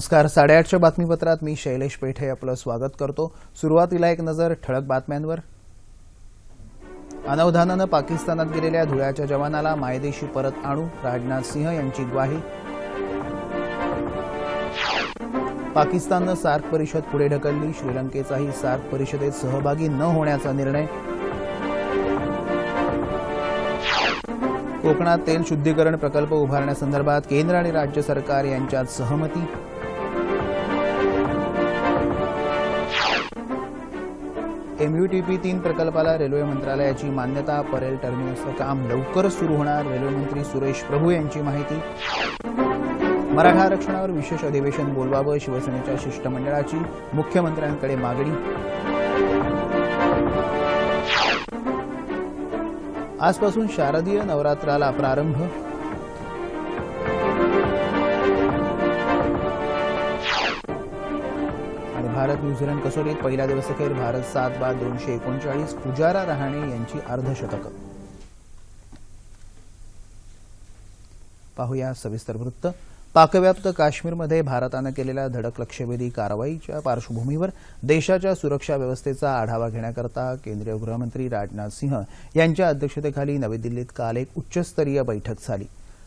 नमस्कार. साडेआठच्या बातमीपत्रात मी शैलेश पेठे आपलं स्वागत करतो. सुरुवातीला एक नजर ठळक बातम्यांवर. अनवधानानं पाकिस्तानात गेलेल्या धुळ्याच्या जवानाला मायदेशी परत आणू राजनाथ सिंह यांची ग्वाही. पाकिस्ताननं सार्क परिषद पुढे ढकलली. श्रीलंकेचाही सार्क परिषदेत सहभागी न होण्याचा निर्णय. कोकणात तेल शुद्धीकरण प्रकल्प उभारण्यासंदर्भात केंद्र आणि राज्य सरकार यांच्यात सहमती. एमयूटीपी तीन प्रकल्पाला रेल्वे मंत्रालयाची मान्यता परेल टर्मिनसचं काम लवकरच सुरू होणार रेल्वे मंत्री सुरेश प्रभू यांची माहिती. मराठा आरक्षणावर विशेष अधिवेशन बोलवावं शिवसेनेच्या शिष्टमंडळाची मुख्यमंत्र्यांकडे मागणी. आजपासून शारदीय नवरात्राला प्रारंभ. भारत न्यूझीलंड कसोटीत पहिल्या दिवसअखेर भारत सात बाद दोनशे एकोणचाळीस पुजारा रहाणे यांची अर्धशतकं. पाहूया सविस्तर वृत्त. पाकव्याप्त काश्मीरमध्ये भारतानं केलेल्या धडक लक्षवेधी कारवाईच्या पार्श्वभूमीवर देशाच्या सुरक्षा व्यवस्थेचा आढावा घेण्याकरता केंद्रीय गृहमंत्री राजनाथ सिंह यांच्या अध्यक्षतेखाली नवी दिल्लीत काल एक उच्चस्तरीय बैठक झाली.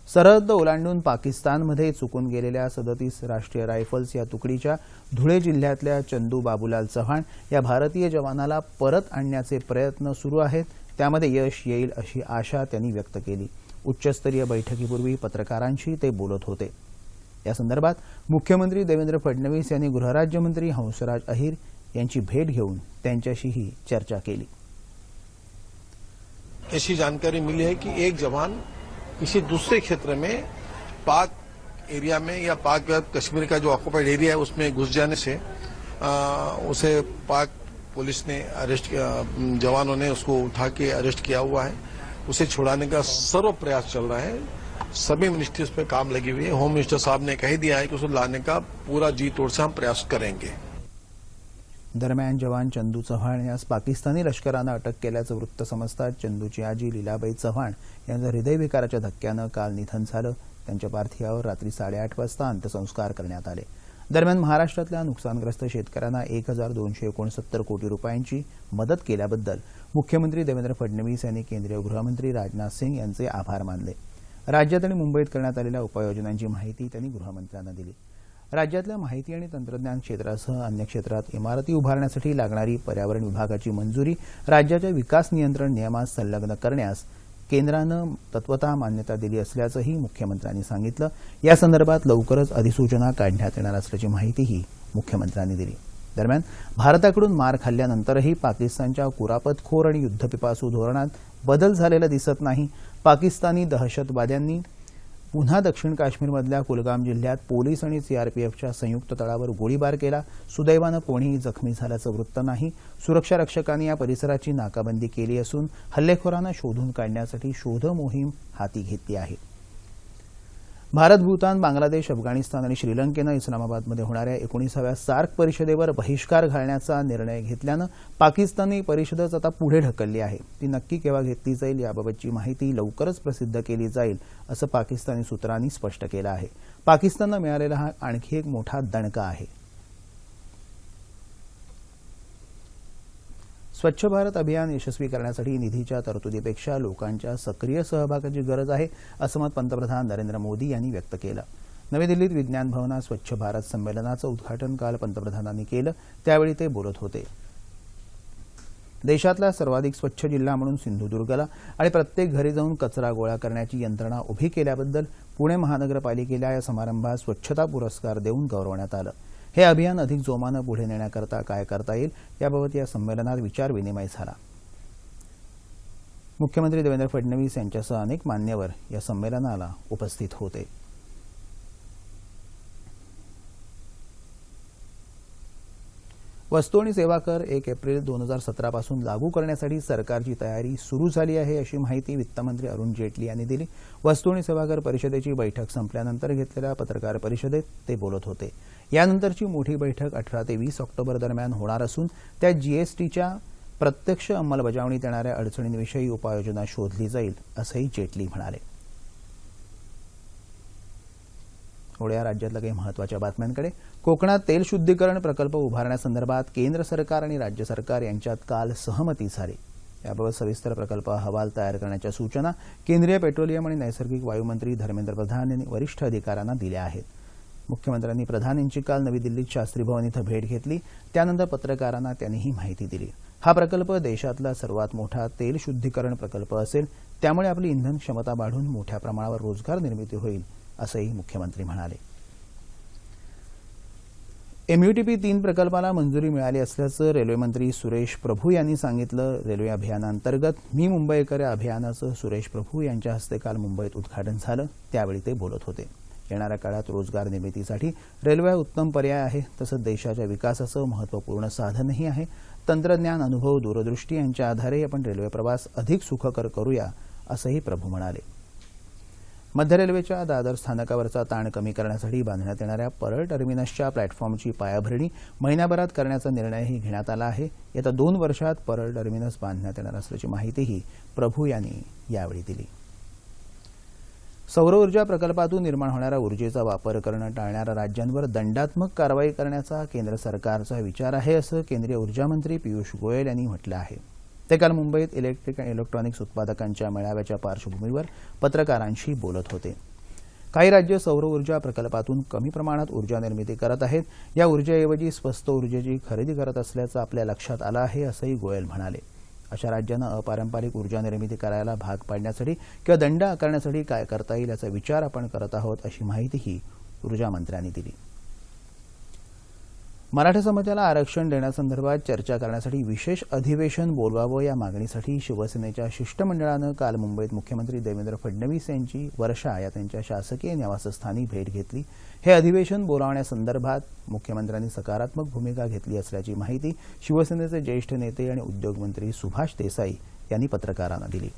सरहद्द ओलांडून पाकिस्तानमध्ये चुकून गेलेल्या सदतीस राष्ट्रीय रायफल्स या तुकडीच्या धुळे जिल्ह्यातल्या चंदू बाबूलाल चव्हाण या भारतीय जवानाला परत आणण्याचे प्रयत्न सुरू आहेत. त्यामध्ये यश येईल अशी आशा त्यांनी व्यक्त केली. उच्चस्तरीय बैठकीपूर्वी पत्रकारांशी ते बोलत होते. या संदर्भात मुख्यमंत्री देवेंद्र फडणवीस यांनी गृहराज्यमंत्री हंसराज अहिर यांची भेट घेऊन त्यांच्याशीही चर्चा केली. ऐसी जानकारी मिली है कि एक जवान किसी दूसरे क्षेत्र में पाक एरिया में या पाक कश्मीर का जो ऑक्युपाइड एरिया है उसमें घुस जाने से आ, उसे पाक पुलिस ने अरेस्ट किया जवानों ने उसको उठा के अरेस्ट किया हुआ है। उसे छुड़ाने का सर्व प्रयास चल रहा है। सभी मिनिस्ट्रीज पे काम लगी हुई है। होम मिनिस्टर साहब ने कह दिया है कि उसे लाने का पूरा जी तोड़ से हम प्रयास करेंगे। दरम्यान जवान चंदू चव्हाण यास पाकिस्तानी लष्करानं अटक केल्याचं वृत्त समजताच चंदूची आजी लीलाबाई चव्हाण यांचं हृदयविकाराच्या धक्क्यानं काल निधन झालं. त्यांच्या पार्थिवावर रात्री साडेआठ वाजता अंत्यसंस्कार करण्यात आले. दरम्यान महाराष्ट्रातल्या नुकसानग्रस्त शेतकऱ्यांना एक हजार दोनशे एकोणसत्तर कोटी रुपयांची मदत केल्याबद्दल मुख्यमंत्री देवेंद्र फडणवीस यांनी केंद्रीय गृहमंत्री राजनाथ सिंग यांचे आभार मानले. राज्यात आणि मुंबईत करण्यात आलेल्या उपाययोजनांची माहिती त्यांनी गृहमंत्र्यांना दिली. राज्यातल्या माहिती आणि तंत्रज्ञान क्षेत्रासह अन्य क्षेत्रात इमारती उभारण्यासाठी लागणारी पर्यावरण विभागाची मंजुरी राज्याच्या विकास नियंत्रण नियमात संलग्न करण्यास केंद्रानं तत्वतः मान्यता दिली असल्याचंही मुख्यमंत्र्यांनी सांगितलं. या संदर्भात लवकरच अधिसूचना काढण्यात येणार असल्याची माहितीही मुख्यमंत्र्यांनी दिली. दरम्यान भारताकडून मार खाल्ल्यानंतरही पाकिस्तानच्या कुरापतखोर आणि युद्धपिपासू धोरणात बदल झालेला दिसत नाही. पाकिस्तानी दहशतवाद्यांनी पुन्हा दक्षिण काश्मीरमधल्या कुलगाम जिल्ह्यात पोलीस आणि सीआरपीएफच्या संयुक्त तळावर गोळीबार केला. सुदैवानं कोणीही जखमी झाल्याचं वृत्त नाही. सुरक्षा रक्षकांनी या परिसराची नाकाबंदी केली असून हल्लेखोरांना शोधून काढण्यासाठी शोध मोहीम हाती घेतली आहे. भारत भूतान बांगलादेश अफगाणिस्तान आणि श्रीलंकेनं इस्लामाबादमध्ये होणाऱ्या एकोणीसाव्या सार्क परिषदेवर बहिष्कार घालण्याचा निर्णय घेतल्यानं पाकिस्तानी परिषदच आता पुढे ढकलली आहे. ती नक्की केव्हा घेतली जाईल याबाबतची माहिती लवकरच प्रसिद्ध केली जाईल असं पाकिस्तानी सूत्रांनी स्पष्ट केलं आहे. पाकिस्ताननं मिळालेला हा आणखी एक मोठा दणका आहे. स्वच्छ भारत अभियान यशस्वी करण्यासाठी निधीच्या तरतुदीपेक्षा लोकांच्या सक्रिय सहभागाची गरज आहे असं मत पंतप्रधान नरेंद्र मोदी यांनी व्यक्त केलं. नवी दिल्लीत विज्ञान भवनात स्वच्छ भारत संमेलनाचं उद्घाटन काल पंतप्रधानांनी केलं त्यावेळी ते बोलत होते. देशातला सर्वाधिक स्वच्छ जिल्हा म्हणून सिंधुदुर्गला आणि प्रत्येक घरी जाऊन कचरा गोळा करण्याची यंत्रणा उभी केल्याबद्दल पुणे महानगरपालिकेला या समारंभात स्वच्छता पुरस्कार देऊन गौरवण्यात आलं. हे अभियान अधिक जोमानं पुढे नेण्याकरता काय करता येईल याबाबत या संमेलनात विचारविनिमय झाला. मुख्यमंत्री देवेंद्र फडणवीस यांच्यासह अनेक मान्यवर या संमेलनाला उपस्थित होते. वस्तू आणि सेवा कर एक एप्रिल दोन हजार सतरापासून लागू करण्यासाठी सरकारची तयारी सुरू झाली आहे अशी माहिती वित्तमंत्री अरुण जेटली यांनी दिली. वस्तू आणि सेवा कर परिषदेची बैठक संपल्यानंतर घेतलेल्या पत्रकार परिषदेत ते बोलत होते. यानंतरची मोठी बैठक अठरा ते वीस ऑक्टोबर दरम्यान होणार असून त्यात जीएसटीच्या प्रत्यक्ष अंमलबजावणीत येणाऱ्या अडचणींविषयी उपाययोजना शोधली जाईल असंही जेटली म्हणाले. थोड्या राज्यातल्या काही महत्त्वाच्या बातम्यांकडे. कोकणात तेल शुद्धीकरण प्रकल्प उभारण्यासंदर्भात केंद्र सरकार आणि राज्य सरकार यांच्यात काल सहमती झाली. याबाबत सविस्तर प्रकल्प अहवाल तयार करण्याच्या सूचना केंद्रीय पेट्रोलियम आणि नैसर्गिक वायूमंत्री धर्मेंद्र प्रधान यांनी वरिष्ठ अधिकाऱ्यांना दिल्या आहेत. मुख्यमंत्र्यांनी प्रधान यांची काल नवी दिल्लीत शास्त्री भवन इथं भेट घेतली. त्यानंतर पत्रकारांना त्यांनी ही माहिती दिली. हा प्रकल्प देशातला सर्वात मोठा तेल शुद्धीकरण प्रकल्प असेल. त्यामुळे आपली इंधन क्षमता वाढून मोठ्या प्रमाणावर रोजगार निर्मिती होईल. असंही मुख्यमंत्री म्हणाले. एमयूटीपी तीन प्रकल्पाला मंजुरी मिळाली असल्याचं रेल्वेमंत्री सुरेश प्रभू यांनी सांगितलं. रेल्वे अभियानांतर्गत मी मुंबईकर या अभियानाचं सुरेश प्रभू यांच्या हस्ते काल मुंबईत उद्घाटन झालं. त्यावेळी ते बोलत होते. येणाऱ्या काळात रोजगार निर्मितीसाठी रेल्वे हा उत्तम पर्याय आहे तसंच देशाच्या विकासाचं महत्त्वपूर्ण साधनही आहे. तंत्रज्ञान अनुभव दूरदृष्टी यांच्या आधारे आपण रेल्वे प्रवास अधिक सुखकर करूया असंही प्रभू म्हणाले. मध्य रेल्वेच्या दादर स्थानकावरचा ताण कमी करण्यासाठी बांधण्यात येणाऱ्या परळ टर्मिनसच्या प्लॅटफॉर्मची पायाभरणी महिन्याभरात करण्याचा निर्णयही घेण्यात आला आहे. येत्या दोन वर्षात परळ टर्मिनस बांधण्यात येणार असल्याची माहितीही प्रभू यांनी यावेळी दिली. सौर ऊर्जा प्रकल्पातून निर्माण होणाऱ्या ऊर्जेचा वापर करणं टाळणाऱ्या राज्यांवर दंडात्मक कारवाई करण्याचा केंद्र सरकारचा विचार आहे असं केंद्रीय ऊर्जामंत्री पियुष गोयल यांनी म्हटलं आहे. ते काल मुंबईत इलेक्ट्रिक आणि इलेक्ट्रॉनिक्स उत्पादकांच्या मेळाव्याच्या पार्श्वभूमीवर पत्रकारांशी बोलत होते. काही राज्य सौर ऊर्जा प्रकल्पातून कमी प्रमाणात ऊर्जा निर्मिती करत आहेत. या ऊर्जेऐवजी स्वस्त ऊर्जेची खरेदी करत असल्याचं आपल्या लक्षात आलं आहे असंही गोयल म्हणाले. अशा राज्यांना अपारंपरिक ऊर्जा निर्मिती करायला भाग पाडण्यासाठी किंवा दंड आकारण्यासाठी काय करता येईल याचा विचार आपण करत आहोत अशी माहितीही ऊर्जा मंत्र्यांनी दिली. मराठा समाजाला आरक्षण देण्यासंदर्भात चर्चा करण्यासाठी विशेष अधिवेशन बोलवावं या मागणीसाठी शिवसेनेच्या शिष्टमंडळानं काल मुंबईत मुख्यमंत्री देवेंद्र फडणवीस यांची वर्षा या त्यांच्या शासकीय निवासस्थानी भेट घेतली. हे अधिवेशन बोलावण्यासंदर्भात मुख्यमंत्र्यांनी सकारात्मक भूमिका घेतली असल्याची माहिती शिवसेनेचे ज्येष्ठ नेते आणि उद्योगमंत्री सुभाष देसाई यांनी पत्रकारांना दिली.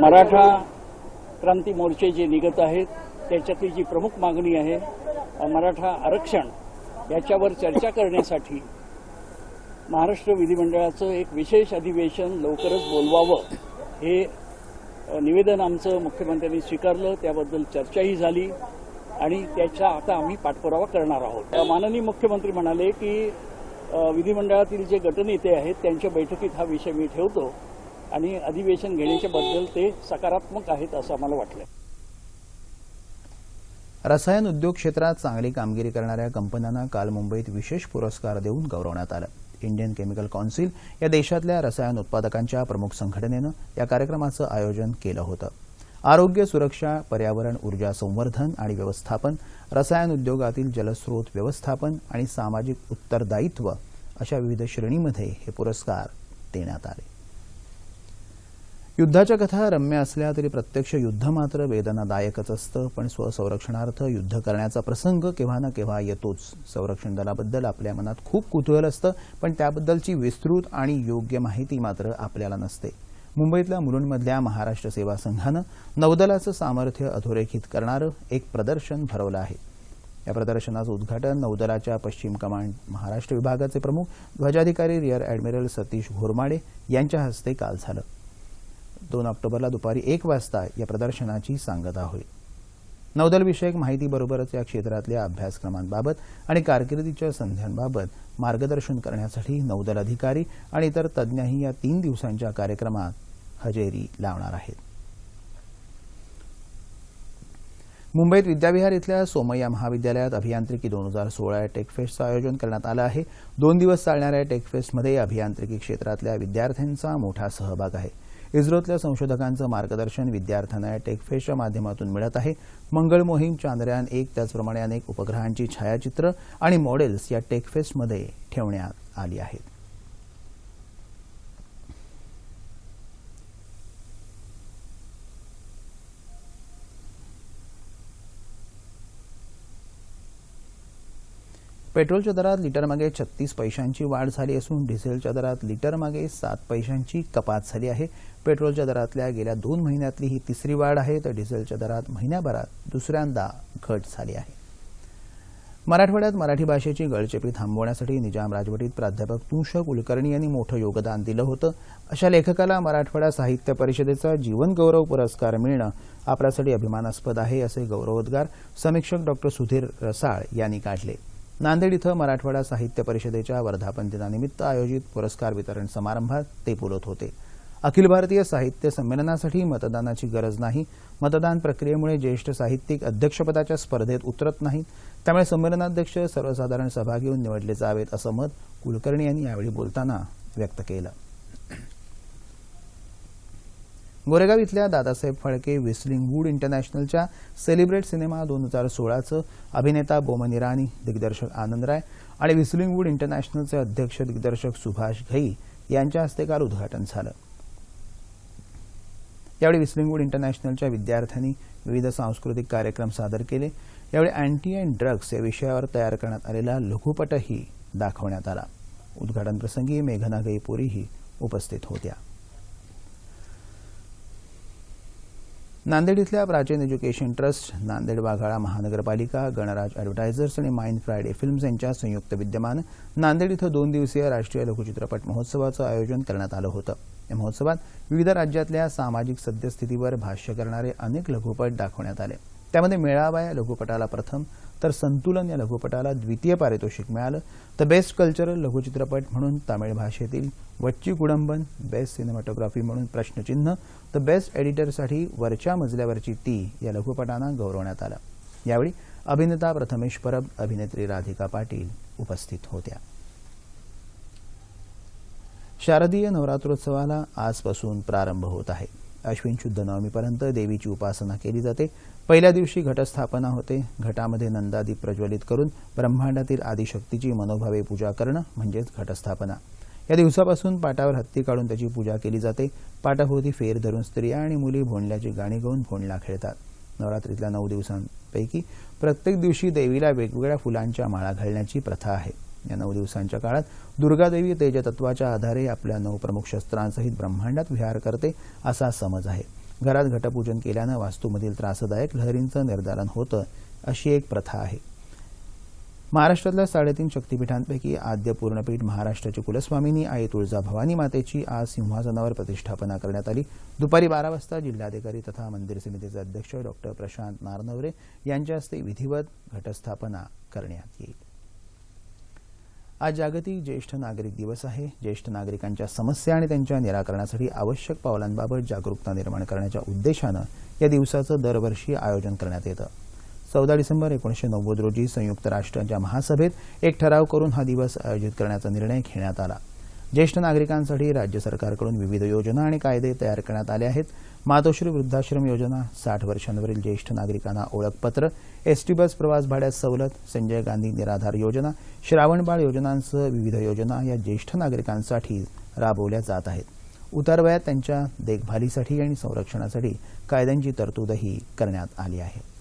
मराठा क्रांती मोर्चे जे निघत आहेत त्याच्यातली जी प्रमुख मागणी आहे मराठा आरक्षण याच्यावर चर्चा करण्यासाठी महाराष्ट्र विधिमंडळाचं एक विशेष अधिवेशन लवकरच बोलवावं हे निवेदन आमचं मुख्यमंत्र्यांनी स्वीकारलं त्याबद्दल चर्चाही झाली आणि त्याचा आता आम्ही पाठपुरावा करणार आहोत. माननीय मुख्यमंत्री म्हणाले की विधिमंडळातील जे गटनेते आहेत त्यांच्या बैठकीत हा विषय मी ठेवतो. आणि अधिवेशन घेण्याच्या बद्दल ते सकारात्मक आहेत असं आम्हाला वाटलं रसायन उद्योग क्षेत्रात चांगली कामगिरी करणाऱ्या कंपन्यांना काल मुंबईत विशेष पुरस्कार देऊन गौरवण्यात आलं. इंडियन केमिकल कौन्सिल या देशातल्या रसायन उत्पादकांच्या प्रमुख संघटनेनं या कार्यक्रमाचं आयोजन केलं होतं. आरोग्य सुरक्षा पर्यावरण ऊर्जा संवर्धन आणि व्यवस्थापन रसायन उद्योगातील जलस्रोत व्यवस्थापन आणि सामाजिक उत्तरदायित्व अशा विविध श्रेणीमध्ये हे पुरस्कार देण्यात आले. युद्धाच्या कथा रम्य असल्या तरी प्रत्यक्ष युद्ध मात्र वेदनादायकच असतं पण स्वसंरक्षणार्थ युद्ध करण्याचा प्रसंग केव्हा ना केव्हा येतोच. संरक्षण दलाबद्दल आपल्या मनात खूप कुतूहल असतं पण त्याबद्दलची विस्तृत आणि योग्य माहिती मात्र आपल्याला नसते. मुंबईतल्या मुलुंडमधल्या महाराष्ट्र सेवा संघानं नौदलाचं सामर्थ्य अधोरेखित करणारं एक प्रदर्शन भरवलं आहे. या प्रदर्शनाचं उद्घाटन नौदलाच्या पश्चिम कमांड महाराष्ट्र विभागाचे प्रमुख ध्वजाधिकारी रिअर ॲडमिरल सतीश घोरमाडे यांच्या हस्ते काल झालं. दोन ऑक्टोबरला दुपारी एक वाजता या प्रदर्शनाची सांगता होईल. नौदलविषयक माहितीबरोबरच या क्षेत्रातल्या अभ्यासक्रमांबाबत आणि कारकिर्दीच्या संध्यांबाबत मार्गदर्शन करण्यासाठी नौदल अधिकारी आणि इतर तज्ज्ञही या तीन दिवसांच्या कार्यक्रमात हजेरी लावणार आहेत. मुंबईत विद्याविहार इथल्या सोमय्या महाविद्यालयात अभियांत्रिकी दोन हजार सोळा या टेकफेस्टचं आयोजन करण्यात आलं आहे. दोन दिवस चालणाऱ्या या टेकफेस्टमध्ये अभियांत्रिकी क्षेत्रातल्या विद्यार्थ्यांचा मोठा सहभाग आहे. इस्रोतल्या संशोधकांचं मार्गदर्शन विद्यार्थ्यांना या माध्यमातून मिळत आहे. मंगळ मोहीम चांद्रयान एक त्याचप्रमाणे अनेक उपग्रहांची छायाचित्र आणि मॉडेल्स या टेकफेस्टमध्ये ठेवण्यात आली आहेत. पेट्रोलच्या दरात लिटरमागे छत्तीस पैशांची वाढ झाली असून डिझेलच्या दरात लिटरमागे सात पैशांची कपात झाली आहे. पेट्रोलच्या दरातल्या गेल्या दोन महिन्यातली ही तिसरी वाढ आहे तर डिझेलच्या दरात महिन्याभरात दुसऱ्यांदा घट झाली आहे. मराठवाड्यात मराठी भाषेची गळचेपी थांबवण्यासाठी निजाम राजवटीत प्राध्यापक तुंश कुलकर्णी यांनी मोठं योगदान दिलं होतं. अशा लेखकाला मराठवाडा साहित्य परिषदेचा जीवनगौरव पुरस्कार मिळणं आपल्यासाठी अभिमानास्पद आहे असे गौरवोद्गार समीक्षक डॉक्टर सुधीर रसाळ यांनी काढले. नांदेड इथं मराठवाडा साहित्य परिषदेच्या वर्धापन दिनानिमित्त आयोजित पुरस्कार वितरण समारंभात ते बोलत होते. अखिल भारतीय साहित्य संमेलनासाठी मतदानाची गरज नाही. मतदान प्रक्रियेमुळे ज्येष्ठ साहित्यिक अध्यक्षपदाच्या स्पर्धेत उतरत नाहीत. त्यामुळे संमेलनाध्यक्ष सर्वसाधारण सभा घेऊन निवडले जावेत असं मत कुलकर्णी यांनी यावेळी बोलताना व्यक्त केलं. गोरेगाव इथल्या दादासाहेब फाळके विस्लिंग वूड इंटरनॅशनलच्या सेलिब्रेट सिनेमा दोन हजार सोळाचं अभिनेता बोमन इराणी दिग्दर्शक आनंद राय आणि विस्लिंग वूड इंटरनॅशनलचे अध्यक्ष दिग्दर्शक सुभाष घई यांच्या हस्ते काल उद्घाटन झालं. यावेळी विस्लिंगवूड इंटरनॅशनलच्या विद्यार्थ्यांनी विविध सांस्कृतिक कार्यक्रम सादर केले. यावेळी अँटी अँड ड्रग्स या विषयावर तयार करण्यात आलेला लघुपटही दाखवण्यात आला. उद्घाटन प्रसंगी मेघना गईपुरीही उपस्थित होत्या. नांदेड इथल्या प्राचीन एज्युकेशन ट्रस्ट नांदेड वाघाळा महानगरपालिका गणराज ॲडव्हर्टायझर्स आणि माइंड फ्रायडे फिल्म्स यांच्या संयुक्त विद्यमानं नांदेड इथं दोन दिवसीय राष्ट्रीय लघुचित्रपट महोत्सवाचं आयोजन करण्यात आलं होतं. या महोत्सवात विविध राज्यातल्या सामाजिक सद्यस्थितीवर भाष्य करणारे अनेक लघुपट दाखवण्यात आले. त्यामध्ये मेळावा या लघुपटाला प्रथम तर संतुलन या लघुपटाला द्वितीय पारितोषिक मिळालं. तर बेस्ट कल्चरल लघुचित्रपट म्हणून तामिळ भाषेतील वच्ची कुडंबन बेस्ट सिनेमॅटोग्राफी म्हणून प्रश्नचिन्ह तर बेस्ट एडिटरसाठी वरच्या मजल्यावरची ती या लघुपटांना गौरवण्यात आलं. यावेळी अभिनेता प्रथमेश परब अभिनेत्री राधिका पाटील उपस्थित होत्या. शारदीय नवरात्रोत्सवाला आजपासून प्रारंभ होत आहे. अश्विन शुद्ध नवमीपर्यंत देवीची उपासना केली जाते. पहिल्या दिवशी घटस्थापना होते. घटामध्ये नंदादी प्रज्वलित करून ब्रह्मांडातील आदिशक्तीची मनोभावे पूजा करणं म्हणजेच घटस्थापना. या दिवसापासून पाटावर हत्ती काढून त्याची पूजा केली जाते. पाटाभोवती फेर धरून स्त्रिया आणि मुली भोंडल्याची गाणी गाऊन भोंडला खेळतात. नवरात्रीतल्या नऊ दिवसांपैकी प्रत्येक दिवशी देवीला वेगवेगळ्या फुलांच्या माळा घालण्याची प्रथा आहे. या नऊ दिवसांच्या काळात दुर्गादेवी तेजतत्वाच्या आधारे आपल्या नऊ प्रमुख शस्त्रांसहित ब्रह्मांडात विहार करते असा समज आहे. घरात घटपूजन केल्यानं वास्तूमधील त्रासदायक लहरींचं निर्धारण होतं अशी एक प्रथा आहे. महाराष्ट्रातल्या साडेतीन शक्तीपीठांपैकी आद्य पूर्णपीठ महाराष्ट्राची कुलस्वामिनी आई तुळजा भवानी मातेची आज सिंहासनावर प्रतिष्ठापना करण्यात आली. दुपारी बारा वाजता जिल्हाधिकारी तथा मंदिर समितीचे अध्यक्ष डॉक्टर प्रशांत नारनवरे यांच्या हस्ते विधिवत घटस्थापना करण्यात येईल. आज जागतिक ज्येष्ठ नागरिक दिवस आहे. ज्येष्ठ नागरिकांच्या समस्या आणि त्यांच्या निराकरणासाठी आवश्यक पावलांबाबत जागरूकता निर्माण करण्याच्या उद्देशानं या दिवसाचं दरवर्षी आयोजन करण्यात येतं. चौदा डिसेंबर एकोणीशे नव्वद रोजी संयुक्त राष्ट्रांच्या महासभेत एक ठराव करून हा दिवस आयोजित करण्याचा निर्णय घेण्यात आला. ज्येष्ठ नागरिकांसाठी राज्य सरकारकडून विविध योजना आणि कायदे तयार करण्यात आले आहेत. मातोश्री वृद्धाश्रम योजना साठ वर्षांवरील ज्येष्ठ नागरिकांना ओळखपत्र एसटी बस प्रवास भाड्यात सवलत संजय गांधी निराधार योजना श्रावणबाळ योजनांसह विविध योजना या ज्येष्ठ नागरिकांसाठी राबवल्या जात आहेत. उतारवयात त्यांच्या देखभालीसाठी आणि संरक्षणासाठी कायद्यांची तरतूदही करण्यात आली आहे.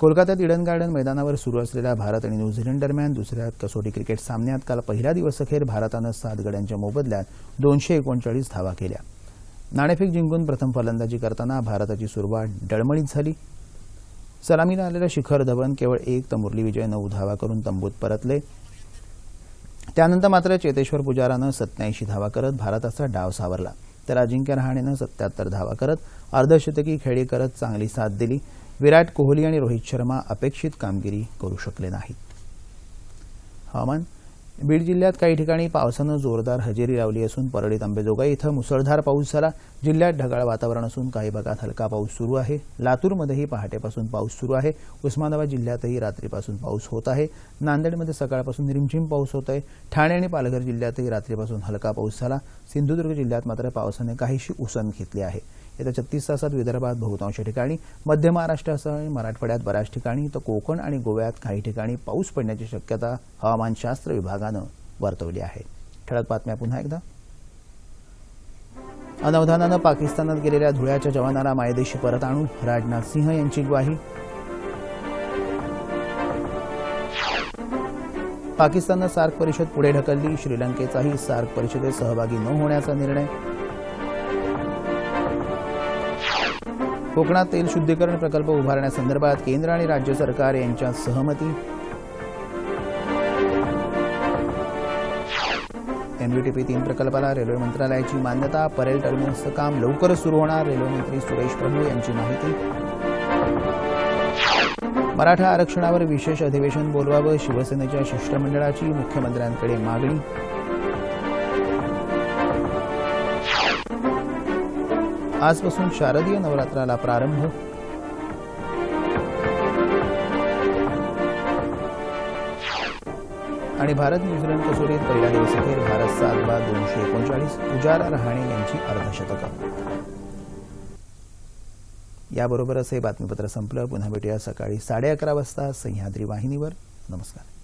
कोलकात्यात इडन गार्डन मैदानावर सुरू असलेल्या भारत आणि न्यूझीलंड दरम्यान दुसऱ्या कसोटी क्रिकेट सामन्यात काल पहिल्या दिवसअखेर भारतानं सात गड्यांच्या मोबदल्यात दोनशे एकोणचाळीस धावा केल्या. नाणेफेक जिंकून प्रथम फलंदाजी करताना भारताची सुरुवात डळमळीत झाली. सलामीला आलेलं शिखर धवन केवळ एक तर मुरली विजय नऊ धावा करून तंबूत परतले. त्यानंतर मात्र चेतेश्वर पुजारानं सत्याऐंशी धावा करत भारताचा डाव सावरला. तर अजिंक्य रहाणेनं सत्याहत्तर धावा करत अर्धशतकी खेळी करत चांगली साथ दिली. विराट कोहली आणि रोहित शर्मा अपेक्षित कामगिरी करू शकले नाहीत. हवामान बीड जिल्ह्यात काही ठिकाणी पावसानं जोरदार हजेरी लावली असून परळीत आंबेजोगाई इथं मुसळधार पाऊस झाला. जिल्ह्यात ढगाळ वातावरण असून काही भागात हलका पाऊस सुरू आहे. लातूरमध्येही पहाटेपासून पाऊस सुरू आहे. उस्मानाबाद जिल्ह्यातही रात्रीपासून पाऊस होत आहे. नांदेडमध्ये सकाळपासून रिमझिम पाऊस होत आहे. ठाणे आणि पालघर जिल्ह्यातही रात्रीपासून हलका पाऊस झाला. सिंधुदुर्ग जिल्ह्यात मात्र पावसाने काहीशी उसण घेतली आहे. येत्या छत्तीस तासात विदर्भात बहुतांश ठिकाणी मध्य महाराष्ट्रासह आणि मराठवाड्यात बऱ्याच ठिकाणी तर कोकण आणि गोव्यात काही ठिकाणी पाऊस पडण्याची शक्यता हवामानशास्त्र विभागानं वर्तवली आहे. ठळक बातम्या पुन्हा एकदा. अनवधानानं पाकिस्तानात गेलेल्या धुळ्याच्या जवानाला मायदेशी परत आणून राजनाथ सिंह यांची ग्वाही. पाकिस्ताननं सार्क परिषद पुढे ढकलली श्रीलंकेचाही सार्क परिषदेत सहभागी न होण्याचा निर्णय. कोकणात तेल शुद्धीकरण प्रकल्प उभारण्यासंदर्भात केंद्र आणि राज्य सरकार यांच्या सहमती. एनव्हीटीपी तीन प्रकल्पाला रेल्वे मंत्रालयाची मान्यता परेल टर्मिनसचं काम लवकरच सुरू होणार रेल्वे मंत्री सुरेश प्रभू यांची माहिती. मराठा आरक्षणावर विशेष अधिवेशन बोलवावं शिवसेनेच्या शिष्टमंडळाची मुख्यमंत्र्यांकडे मागणी. आजपासून शारदीय नवरात्राला प्रारंभ. आणि भारत न्यूझीलंड कसोटीत पहिल्या दिवसाखेर भारत सात बाद दोनशे एकोणचाळीस पुजारा रहाणे यांची अर्धशतकं. याबरोबरच हे बातमीपत्र संपलं पुन्हा भेटूया सकाळी साडे अकरा वाजता सह्याद्री वाहिनीवर. नमस्कार.